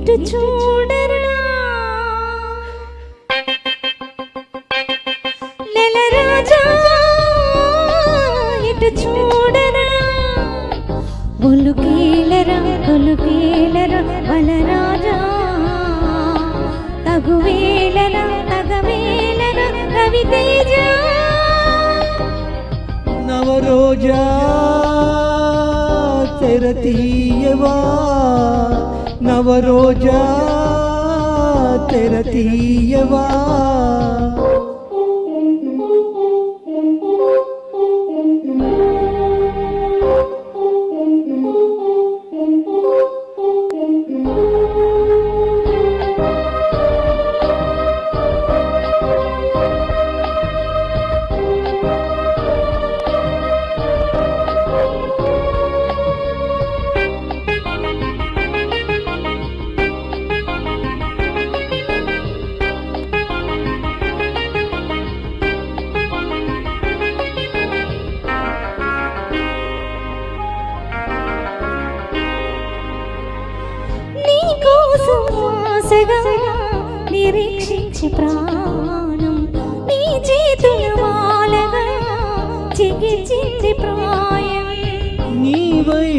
ఇటు చూడరా. నెల రాజా ఇటు చూడరా. ఒలుకేలరా ఒలుకేలరా బలరాజా తగువేలరా తగవేలరా రవితేజ నవరోజా తెరతీయవా నవరోజా తెరతీయవా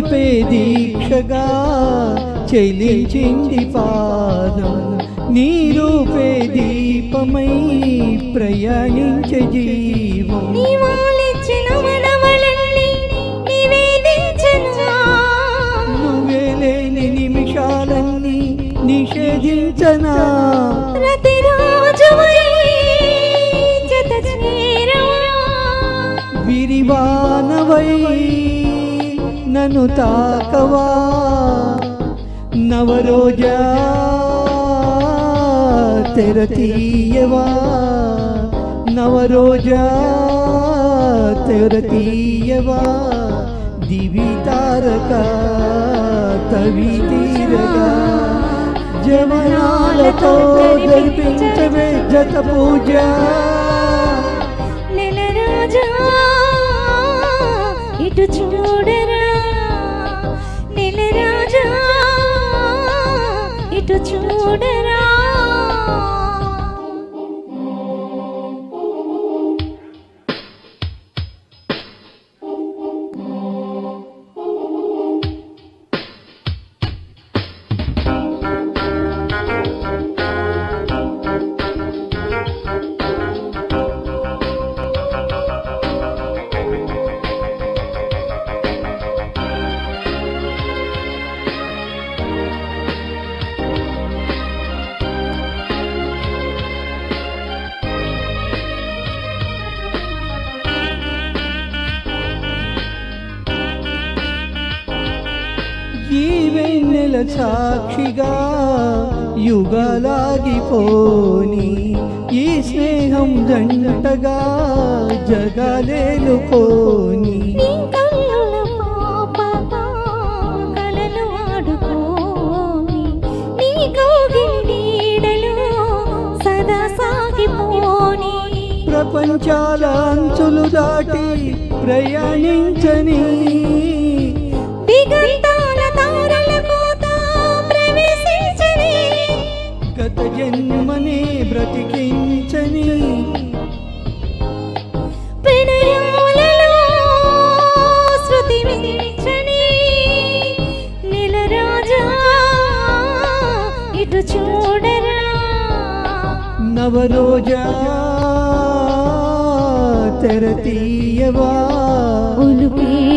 వైపే దీక్షగా చెలించింది పాదం. నీ రూపే దీపమై ప్రయాణించే జీవం. నువ్వే లేని నిమిషాలన్నీ నిషేధించనా. విరివానవై నన్ను తాకవా? నవరోజా తెరతీయవా నవరోజా తెరతీయవా దివి తారక తవి తీరగా? జవనాలతో జరిపించవే జత పూజ. నెల రాజా ఇటు చూడరా? ఇటు చూడరా ఈ వెన్నెల సాక్షిగా యుగలాగిపోని ఈ స్నేహం జంటగా జగలేలుకోని పోని కన్నుల సదా ప్రపంచాల అంచులు దాటి ప్రయాణించని. దిగంత గత జన్మనే బ్రతికించని. చూడరా. నవరోజా తెరతీయవా ఉలుకేలరా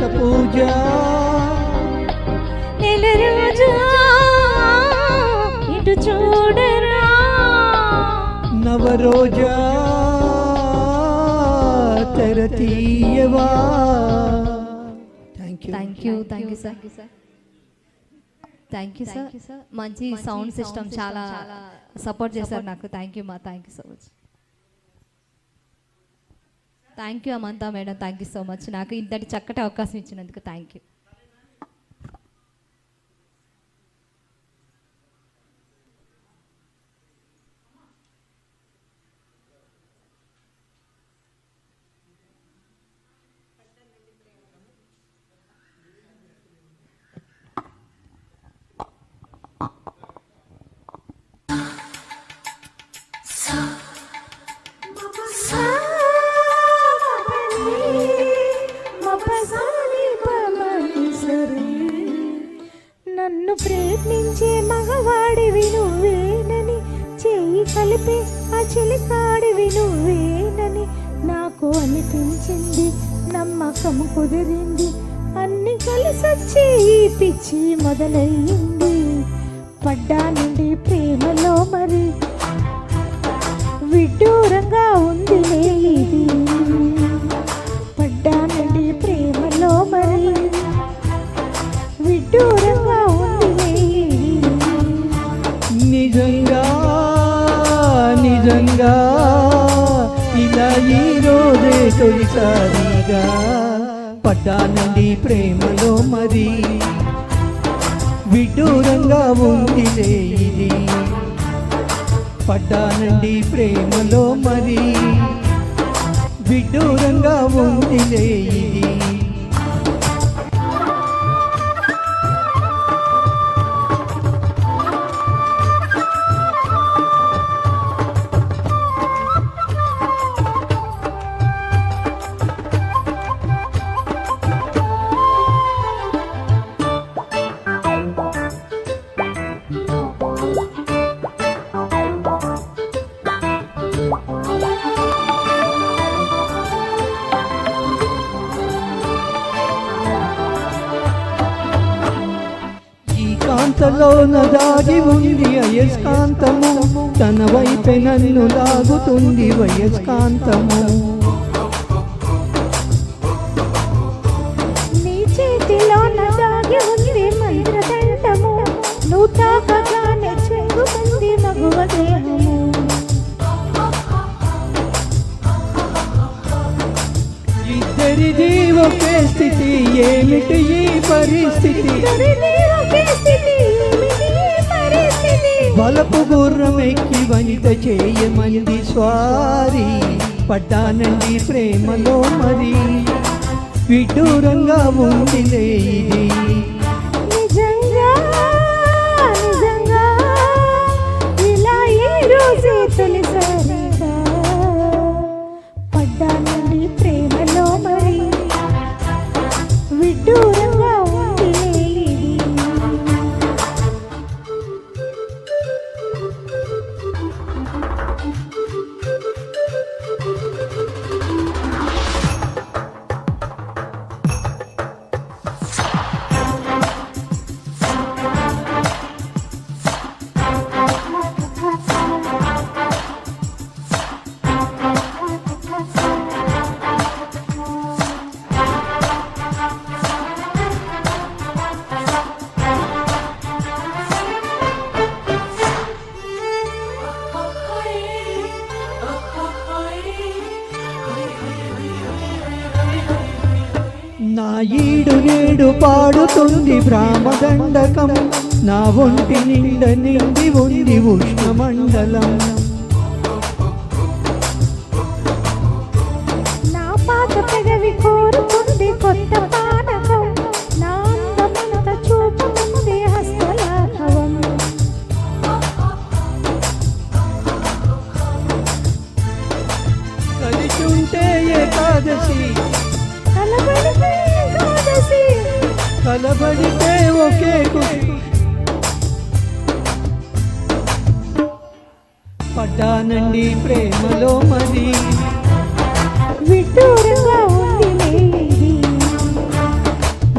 జత పూజ. నెల రాజా ఇటు చూడరా. నవరోజా తెరతీయవా. Thank you thank you thank you sir thank you sir మంచి సౌండ్ సిస్టమ్ చాలా సపోర్ట్ చేశారు నాకు. థ్యాంక్ యూ మా thank you so much thank you అమంతా madam thank you so much నాకు ఇంతటి చక్కటి అవకాశం ఇచ్చినందుకు థ్యాంక్ యూ అనిపించింది నమ్మకం కుదిరింది అన్ని కలిసొచ్చి పిచ్చి మొదలయ్యింది. పడ్డా నుండి ప్రేమలో మరి విడ్డూరంగా ఉంది ఇది. తొలిసారిగా పడ్డానండి ప్రేమలో మరి. విడ్డూరంగా ఉందిలే ఇది పడ్డానండి ప్రేమలో మరి. విడ్డూరంగా ఉందిలే ఇది. కాంతలో దాగి ఉంది అయస్కాంతము. తన వైపే నన్ను లాగుతుంది వయస్కాంతము నీ దాగి ఉంది మంత్రదండము. నువ్వు తాకగానే చెంగుతుంది మగువ దేహము ఇద్దరిది ఒకే స్థితి ఏమిటి ఈ పరిస్థితి? పరిస్థితి? గుర్రమెక్కి వనిత చేయమంది స్వారి పడ్డానండి ప్రేమలో మరి విడ్డూరంగా ఉందిలే ఇది పడ్డాను నేడు పాడుతుంది భ్రామదండకం నా ఒంటి నిండ నిండి ఉంది ఉష్ణమండలం. కలబడితే ఒకే కుషి పడ్డానండి ప్రేమలో మరి. విడ్డూరంగా ఉంది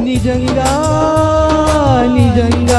నిజంగా నిజంగా.